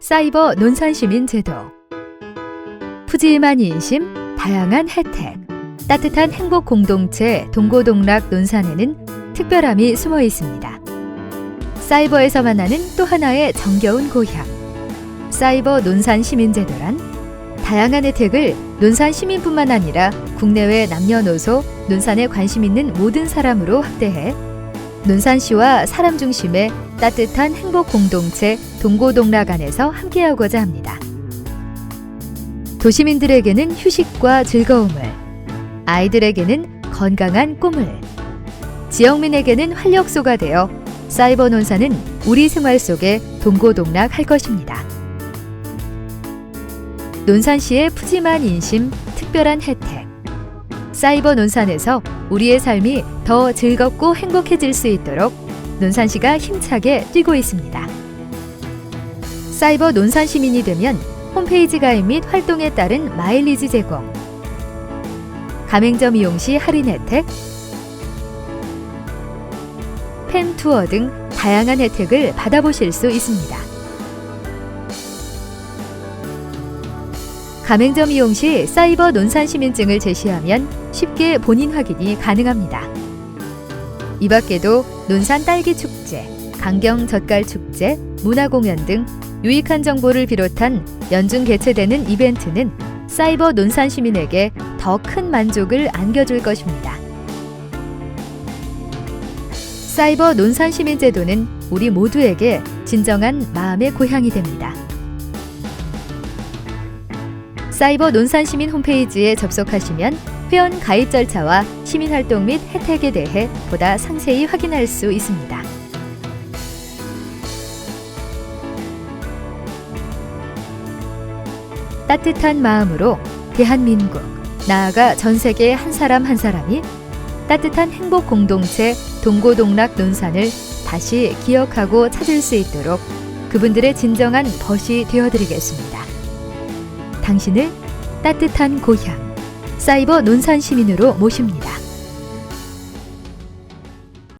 사이버 논산시민 제도 푸짐한 인심, 다양한 혜택, 따뜻한 행복 공동체 동고동락 논산에는 특별함이 숨어 있습니다. 사이버에서 만나는 또 하나의 정겨운 고향. 사이버 논산 시민 제도란 다양한 혜택을 논산 시민뿐만 아니라 국내외 남녀노소, 논산에 관심 있는 모든 사람으로 확대해 논산시와 사람 중심의 따뜻한 행복 공동체 동고동락 안에서 함께하고자 합니다. 도시민들에게는 휴식과 즐거움을, 아이들에게는 건강한 꿈을, 지역민에게는 활력소가 되어 사이버 논산은 우리 생활 속에 동고동락 할 것입니다. 논산시의 푸짐한 인심, 특별한 혜택. 사이버 논산에서 우리의 삶이 더 즐겁고 행복해질 수 있도록 논산시가 힘차게 뛰고 있습니다. 사이버 논산 시민이 되면 홈페이지 가입 및 활동에 따른 마일리지 제공, 가맹점 이용 시 할인 혜택, 팬 투어 등 다양한 혜택을 받아보실 수 있습니다. 가맹점 이용 시 사이버 논산 시민증을 제시하면 쉽게 본인 확인이 가능합니다. 이 밖에도 논산 딸기 축제, 강경 젓갈 축제, 문화 공연 등 유익한 정보를 비롯한 연중 개최되는 이벤트는 사이버 논산 시민에게 더 큰 만족을 안겨줄 것입니다. 사이버 논산 시민 제도는 우리 모두에게 진정한 마음의 고향이 됩니다. 사이버 논산 시민 홈페이지에 접속하시면 회원 가입 절차와 시민 활동 및 혜택에 대해 보다 상세히 확인할 수 있습니다. 따뜻한 마음으로 대한민국, 나아가 전 세계 한 사람 한 사람이 따뜻한 행복 공동체 동고동락 논산을 다시 기억하고 찾을 수 있도록 그분들의 진정한 벗이 되어드리겠습니다. 당신을 따뜻한 고향, 사이버 논산 시민으로 모십니다.